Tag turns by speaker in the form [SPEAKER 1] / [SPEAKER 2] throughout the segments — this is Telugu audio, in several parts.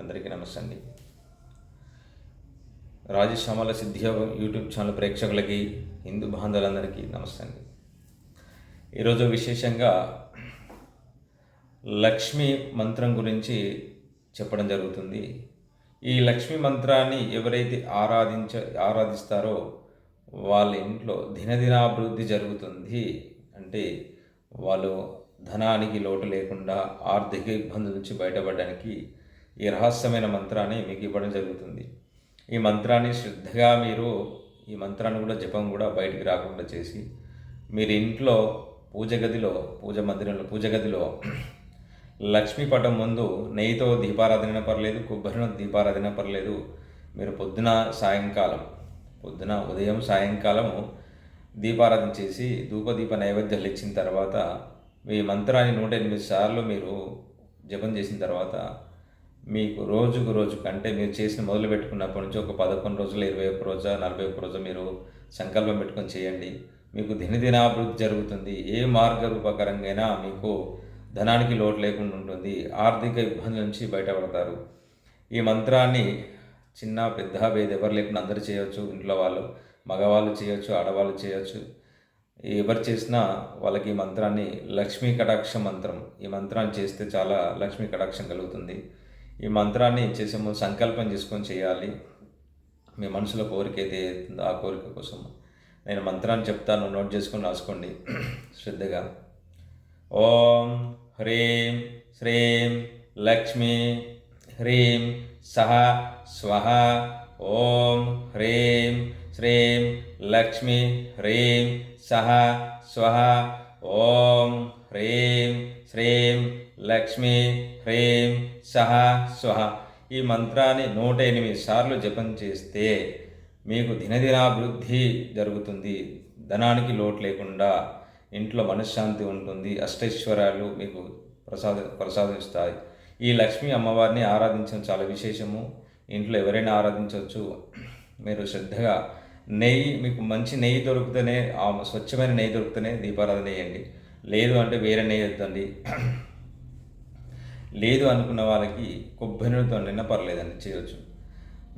[SPEAKER 1] అందరికీ నమస్తే అండి రాజశ్యామల సిద్ధియోగం యూట్యూబ్ ఛానల్ ప్రేక్షకులకి హిందూ బాంధవులందరికీ నమస్తే అండి ఈరోజు విశేషంగా లక్ష్మీ మంత్రం గురించి చెప్పడం జరుగుతుంది. ఈ లక్ష్మీ మంత్రాన్ని ఎవరైతే ఆరాధించ ఆరాధిస్తారో వాళ్ళ ఇంట్లో దినదినాభివృద్ధి జరుగుతుంది. అంటే వాళ్ళు ధనానికి లోటు లేకుండా ఆర్థిక ఇబ్బంది నుంచి బయటపడడానికి ఈ రహస్యమైన మంత్రాన్ని మీకు ఇవ్వడం జరుగుతుంది. ఈ మంత్రాన్ని శ్రద్ధగా మీరు ఈ మంత్రాన్ని కూడా జపం కూడా బయటికి రాకుండా చేసి మీరు ఇంట్లో పూజ గదిలో పూజ మందిరంలో పూజ గదిలో లక్ష్మీ పటం ముందు నెయ్యితో దీపారాధన పర్లేదు కొబ్బరిలో దీపారాధన పర్లేదు. మీరు పొద్దున సాయంకాలం పొద్దున ఉదయం సాయంకాలము దీపారాధన చేసి ధూపదీప నైవేద్యాలు ఇచ్చిన తర్వాత మీ మంత్రాన్ని నూట ఎనిమిది సార్లు మీరు జపం చేసిన తర్వాత మీకు రోజుకు రోజు అంటే మీరు చేసిన మొదలు పెట్టుకున్నప్పటి నుంచి ఒక పదకొండు రోజులు ఇరవై ఒక్క రోజు నలభై ఒక్క రోజు మీరు సంకల్పం పెట్టుకొని చేయండి. మీకు దినదినాభివృద్ధి జరుగుతుంది. ఏ మార్గరూపకరంగా మీకు ధనానికి లోటు లేకుండా ఉంటుంది. ఆర్థిక ఇబ్బందుల నుంచి బయటపడతారు. ఈ మంత్రాన్ని చిన్న పెద్ద భేద ఎవరు లేకుండా అందరూ చేయొచ్చు. ఇంట్లో వాళ్ళు మగవాళ్ళు చేయొచ్చు ఆడవాళ్ళు చేయొచ్చు. ఎవరు చేసినా వాళ్ళకి ఈ మంత్రాన్ని లక్ష్మీ కటాక్ష మంత్రం. ఈ మంత్రాన్ని చేస్తే చాలా లక్ష్మీ కటాక్షం కలుగుతుంది. ఈ మంత్రాన్ని చేసే ముందు సంకల్పం చేసుకొని చేయాలి. మీ మనసులో కోరిక అయితే అవుతుందో ఆ కోరిక కోసం నేను మంత్రాన్ని చెప్తాను. నోట్ చేసుకొని రాసుకోండి. శ్రద్ధగా. ఓం హ్రీం శ్రీం లక్ష్మీ హ్రీం సహ స్వహ. ఓం హ్రీం శ్రీం లక్ష్మీ హ్రీం సహ స్వహ. ఓం హ్రీం శ్రీం లక్ష్మీ హ్రీం సహ స్వహ ఈ మంత్రాన్ని నూట ఎనిమిది సార్లు జపం చేస్తే మీకు దినదినాభివృద్ధి జరుగుతుంది. ధనానికి లోటు లేకుండా ఇంట్లో మనశ్శాంతి ఉంటుంది. అష్టైశ్వర్యాలు మీకు ప్రసాద ప్రసాదిస్తాయి. ఈ లక్ష్మీ అమ్మవారిని ఆరాధించడం చాలా విశేషము. ఇంట్లో ఎవరైనా ఆరాధించవచ్చు. మీరు శ్రద్ధగా నెయ్యి మీకు మంచి నెయ్యి దొరుకుతనే స్వచ్ఛమైన నెయ్యి దొరికితేనే దీపారాధన చేయండి. లేదు అంటే వేరే నెయ్యి వద్దండి. లేదు అనుకున్న వాళ్ళకి కొబ్బరి నూనెతో నిన్న పర్లేదండి చేయవచ్చు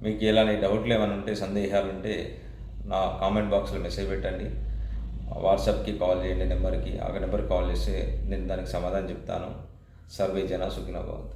[SPEAKER 1] మీకు ఎలాంటి డౌట్లు ఏమైనా ఉంటే సందేహాలు ఉంటే నా కామెంట్ బాక్స్లో మెసేజ్ పెట్టండి. వాట్సాప్కి కాల్ చేయండి నెంబర్కి. ఆ నెంబర్కి కాల్ చేస్తే నేను దానికి సమాధానం చెప్తాను. సర్వే జన సుఖినో